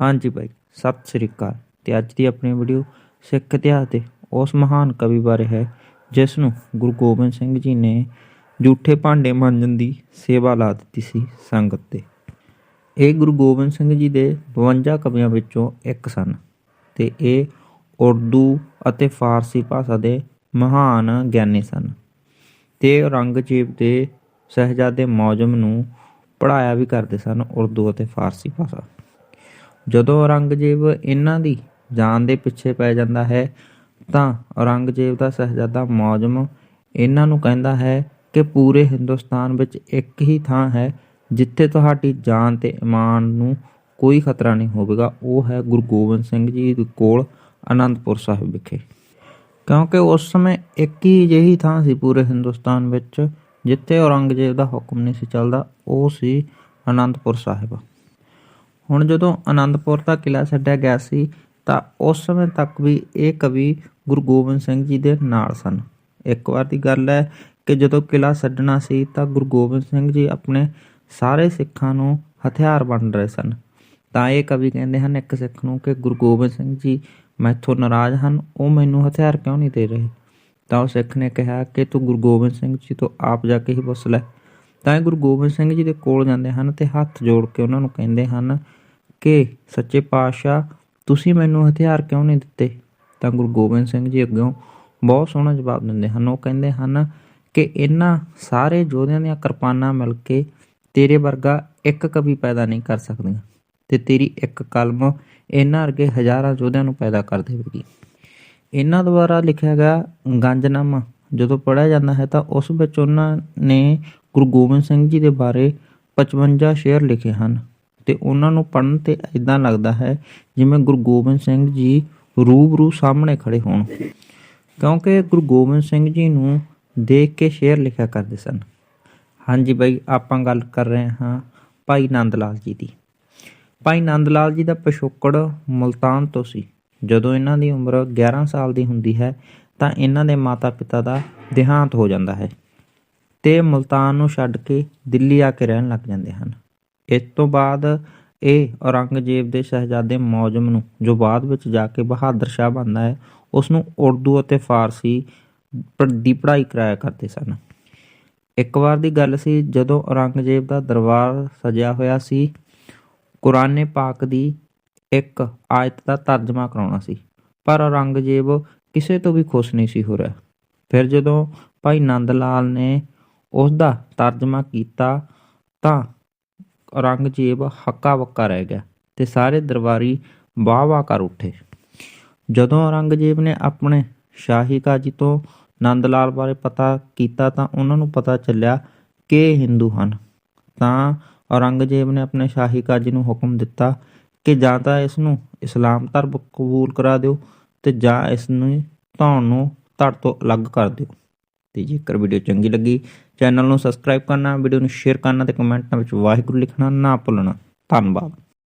ਹਾਂਜੀ ਭਾਈ, ਸਤਿ ਸ੍ਰੀ ਅਕਾਲ। ਤੇ ਅੱਜ ਦੀ ਆਪਣੀ ਵੀਡੀਓ ਸਿੱਖ ਇਤਿਹਾਸ ਦੇ ਉਸ ਮਹਾਨ ਕਵੀ ਬਾਰੇ ਹੈ, ਜਿਸ ਨੂੰ ਗੁਰੂ ਗੋਬਿੰਦ ਸਿੰਘ ਜੀ ਨੇ ਝੂਠੇ ਭਾਂਡੇ ਮਾਂਜਣ ਦੀ ਸੇਵਾ ਲਾ ਦਿੱਤੀ ਸੀ ਸੰਗਤ ਤੇ। ਇਹ ਗੁਰੂ ਗੋਬਿੰਦ ਸਿੰਘ ਜੀ ਦੇ 52 ਕਵੀਆਂ ਵਿੱਚੋਂ ਇੱਕ ਸਨ ਤੇ ਇਹ ਉਰਦੂ ਅਤੇ ਫਾਰਸੀ ਭਾਸ਼ਾ ਦੇ ਮਹਾਨ ਗਿਆਨੀ ਸਨ। ਤੇ ਔਰੰਗਜ਼ੇਬ ਦੇ ਸਹਿਜਾਦੇ ਮੌਜਮ ਨੂੰ ਪੜ੍ਹਾਇਆ ਵੀ ਕਰਦੇ ਸਨ ਉਰਦੂ ਅਤੇ ਫਾਰਸੀ ਭਾਸ਼ਾ। ਜਦੋਂ ਔਰੰਗਜ਼ੇਬ ਇਹਨਾਂ ਦੀ ਜਾਨ ਦੇ ਪਿੱਛੇ ਪੈ ਜਾਂਦਾ ਹੈ, ਤਾਂ ਔਰੰਗਜ਼ੇਬ ਦਾ ਸਹਿਜ਼ਾਦਾ ਮੌਜਮ ਇਹਨਾਂ ਨੂੰ ਕਹਿੰਦਾ ਹੈ ਕਿ ਪੂਰੇ ਹਿੰਦੁਸਤਾਨ ਵਿੱਚ ਇੱਕ ਹੀ ਥਾਂ ਹੈ ਜਿੱਥੇ ਤੁਹਾਡੀ ਜਾਨ ਤੇ ਇਮਾਨ ਨੂੰ ਕੋਈ ਖਤਰਾ ਨਹੀਂ ਹੋਵੇਗਾ। ਉਹ ਹੈ ਗੁਰੂ ਗੋਬਿੰਦ ਸਿੰਘ ਜੀ ਦੇ ਕੋਲ ਅਨੰਦਪੁਰ ਸਾਹਿਬ ਵਿਖੇ। ਕਿਉਂਕਿ ਉਸ ਸਮੇਂ ਇੱਕ ਹੀ ਅਜਿਹੀ ਥਾਂ ਸੀ ਪੂਰੇ ਹਿੰਦੁਸਤਾਨ ਵਿੱਚ, ਜਿੱਥੇ ਔਰੰਗਜ਼ੇਬ ਦਾ ਹੁਕਮ ਨਹੀਂ ਸੀ ਚੱਲਦਾ, ਉਹ ਸੀ ਅਨੰਦਪੁਰ ਸਾਹਿਬ। ਹੁਣ ਜਦੋਂ ਆਨੰਦਪੁਰ ਦਾ ਕਿਲਾ ਛੱਡਿਆ ਗਿਆ ਸੀ, ਤਾਂ ਉਸ ਸਮੇਂ ਤੱਕ ਵੀ ਇਹ ਕਵੀ ਗੁਰੂ ਗੋਬਿੰਦ ਸਿੰਘ ਜੀ ਦੇ ਨਾਲ ਸਨ। ਇੱਕ ਵਾਰ ਦੀ ਗੱਲ ਹੈ ਕਿ ਜਦੋਂ ਕਿਲਾ ਛੱਡਣਾ ਸੀ, ਤਾਂ ਗੁਰੂ ਗੋਬਿੰਦ ਸਿੰਘ ਜੀ ਆਪਣੇ ਸਾਰੇ ਸਿੱਖਾਂ ਨੂੰ ਹਥਿਆਰ ਵੰਡ ਰਹੇ ਸਨ। ਤਾਂ ਇਹ ਕਵੀ ਕਹਿੰਦੇ ਹਨ, ਇੱਕ ਸਿੱਖ ਨੂੰ ਕਿ ਗੁਰੂ ਗੋਬਿੰਦ ਸਿੰਘ ਜੀ ਮੈਥੋਂ ਨਾਰਾਜ਼ ਹਨ ਉਹ ਮੈਨੂੰ ਹਥਿਆਰ ਕਿਉਂ ਨਹੀਂ ਦੇ ਰਹੇ? ਤਾਂ ਉਹ ਸਿੱਖ ਨੇ ਕਿਹਾ ਕਿ ਤੂੰ ਗੁਰੂ ਗੋਬਿੰਦ ਸਿੰਘ ਜੀ ਤੋਂ ਆਪ ਜਾ ਕੇ ਹੀ ਪੁੱਛ ਲੈ। ਤਾਂ ਇਹ ਗੁਰੂ ਗੋਬਿੰਦ ਸਿੰਘ ਜੀ ਦੇ ਕੋਲ ਜਾਂਦੇ ਹਨ ਤੇ ਹੱਥ ਜੋੜ ਕੇ ਉਹਨਾਂ ਨੂੰ ਕਹਿੰਦੇ ਹਨ ਕਿ ਸੱਚੇ ਪਾਤਸ਼ਾਹ, ਤੁਸੀਂ ਮੈਨੂੰ ਹਥਿਆਰ ਕਿਉਂ ਨਹੀਂ ਦਿੱਤੇ? ਤਾਂ ਗੁਰੂ ਗੋਬਿੰਦ ਸਿੰਘ ਜੀ ਅੱਗੋਂ ਬਹੁਤ ਸੋਹਣਾ ਜਵਾਬ ਦਿੰਦੇ ਹਨ। ਉਹ ਕਹਿੰਦੇ ਹਨ ਕਿ ਇਹਨਾਂ ਸਾਰੇ ਯੋਧਿਆਂ ਦੀਆਂ ਕਿਰਪਾਨਾਂ ਮਿਲ ਕੇ ਤੇਰੇ ਵਰਗਾ ਇੱਕ ਕਵੀ ਪੈਦਾ ਨਹੀਂ ਕਰ ਸਕਦੀਆਂ ਤੇ ਤੇਰੀ ਇੱਕ ਕਲਮ ਇਹਨਾਂ ਵਰਗੇ ਹਜ਼ਾਰਾਂ ਯੋਧਿਆਂ ਨੂੰ ਪੈਦਾ ਕਰ ਦੇਵੇਗੀ। ਇਹਨਾਂ ਦੁਆਰਾ ਲਿਖਿਆ ਗਿਆ ਗੰਜਨਾਮਾ ਜਦੋਂ ਪੜ੍ਹਿਆ ਜਾਂਦਾ ਹੈ ਤਾਂ ਉਸ ਵਿੱਚ ਉਹਨਾਂ ਨੇ ਗੁਰੂ ਗੋਬਿੰਦ ਸਿੰਘ ਜੀ ਦੇ ਬਾਰੇ 55 ਸ਼ੇਅਰ ਲਿਖੇ ਹਨ ਤੇ ਉਹਨਾਂ ਨੂੰ ਪੜ੍ਹਨ ਤੇ ਇਦਾਂ ਲੱਗਦਾ ਹੈ ਜਿਵੇਂ ਗੁਰੂ ਗੋਬਿੰਦ ਸਿੰਘ ਜੀ ਰੂਬਰੂ ਸਾਹਮਣੇ ਖੜੇ ਹੋਣ। ਕਿਉਂਕਿ ਗੁਰੂ ਗੋਬਿੰਦ ਸਿੰਘ ਜੀ ਨੂੰ ਦੇਖ ਕੇ ਸ਼ੇਅਰ ਲਿਖਿਆ ਕਰਦੇ ਸਨ। ਹਾਂਜੀ ਬਾਈ, ਆਪਾਂ ਗੱਲ ਕਰ ਰਹੇ ਹਾਂ ਭਾਈ ਨੰਦ ਲਾਲ ਜੀ ਦੀ। ਭਾਈ ਨੰਦ ਲਾਲ ਜੀ ਦਾ ਪਿਛੋਕੜ ਮੁਲਤਾਨ ਤੋਂ ਸੀ। ਜਦੋਂ ਇਹਨਾਂ ਦੀ ਉਮਰ 11 ਸਾਲ ਦੀ ਹੁੰਦੀ ਹੈ ਤਾਂ ਇਹਨਾਂ ਦੇ ਮਾਤਾ-ਪਿਤਾ ਦਾ ਦੇਹਾਂਤ ਹੋ ਜਾਂਦਾ ਹੈ ਤੇ ਮੁਲਤਾਨ ਨੂੰ ਛੱਡ ਕੇ ਦਿੱਲੀ ਆ ਕੇ ਰਹਿਣ ਲੱਗ ਜਾਂਦੇ ਹਨ। ਇਸ ਤੋਂ ਬਾਅਦ ਇਹ ਔਰੰਗਜ਼ੇਬ ਦੇ ਸ਼ਹਿਜ਼ਾਦੇ ਮੌਜਮ ਨੂੰ ਜੋ ਬਾਅਦ ਵਿੱਚ ਜਾ ਕੇ ਬਹਾਦਰ ਸ਼ਾਹ ਬਣਦਾ ਹੈ ਉਸ ਨੂੰ ਉਰਦੂ ਅਤੇ ਫਾਰਸੀ ਪ- ਦੀ ਪੜ੍ਹਾਈ ਕਰਾਇਆ ਕਰਦੇ ਸਨ। ਇੱਕ ਵਾਰ ਦੀ ਗੱਲ ਸੀ, ਜਦੋਂ ਔਰੰਗਜ਼ੇਬ ਦਾ ਦਰਬਾਰ ਸਜਿਆ ਹੋਇਆ ਸੀ ਕੁਰਾਨੇ ਪਾਕ ਦੀ ਇੱਕ ਆਇਤ ਦਾ ਤਰਜਮਾ ਕਰਾਉਣਾ ਸੀ। ਪਰ ਔਰੰਗਜ਼ੇਬ ਕਿਸੇ ਤੋਂ ਵੀ ਖੁਸ਼ ਨਹੀਂ ਸੀ ਹੋ ਰਿਹਾ। ਫਿਰ ਜਦੋਂ ਭਾਈ ਨੰਦ ਲਾਲ ਨੇ ਉਸ ਦਾ ਤਰਜਮਾ ਕੀਤਾ ਤਾਂ ਔਰੰਗਜ਼ੇਬ ਹੱਕਾ ਬੱਕਾ ਰਹਿ ਗਿਆ ਤੇ ਸਾਰੇ ਦਰਬਾਰੀ ਵਾਹ ਵਾਹ ਕਰ ਉੱਠੇ। ਜਦੋਂ ਔਰੰਗਜ਼ੇਬ ਨੇ ਆਪਣੇ ਸ਼ਾਹੀ ਕਾਜੀ ਤੋਂ ਨੰਦ ਲਾਲ ਬਾਰੇ ਪਤਾ ਕੀਤਾ ਤਾਂ ਉਹਨਾਂ ਨੂੰ ਪਤਾ ਚੱਲਿਆ ਕਿ ਹਿੰਦੂ ਹਨ। ਤਾਂ ਔਰੰਗਜ਼ੇਬ ਨੇ ਆਪਣੇ ਸ਼ਾਹੀ ਕਾਜੀ ਨੂੰ ਹੁਕਮ ਦਿੱਤਾ ਕਿ ਜਾਂ ਤਾਂ ਇਸ ਨੂੰ ਇਸਲਾਮ ਧਰਮ ਕਬੂਲ ਕਰਾ ਦਿਓ ਤੇ ਜਾਂ ਇਸ ਨੂੰ ਧੌਣ ਨੂੰ ਧੜ ਤੋਂ ਅਲੱਗ ਕਰ ਦਿਓ। ਤੇ ਜੇਕਰ ਵੀਡੀਓ ਚੰਗੀ ਲੱਗੀ, ਚੈਨਲ ਨੂੰ ਸਬਸਕ੍ਰਾਈਬ ਕਰਨਾ, ਵੀਡੀਓ ਨੂੰ ਸ਼ੇਅਰ ਕਰਨਾ ਤੇ ਕਮੈਂਟਾਂ ਵਿੱਚ ਵਾਹਿਗੁਰੂ ਲਿਖਣਾ ਨਾ ਭੁੱਲਣਾ। ਧੰਨਵਾਦ।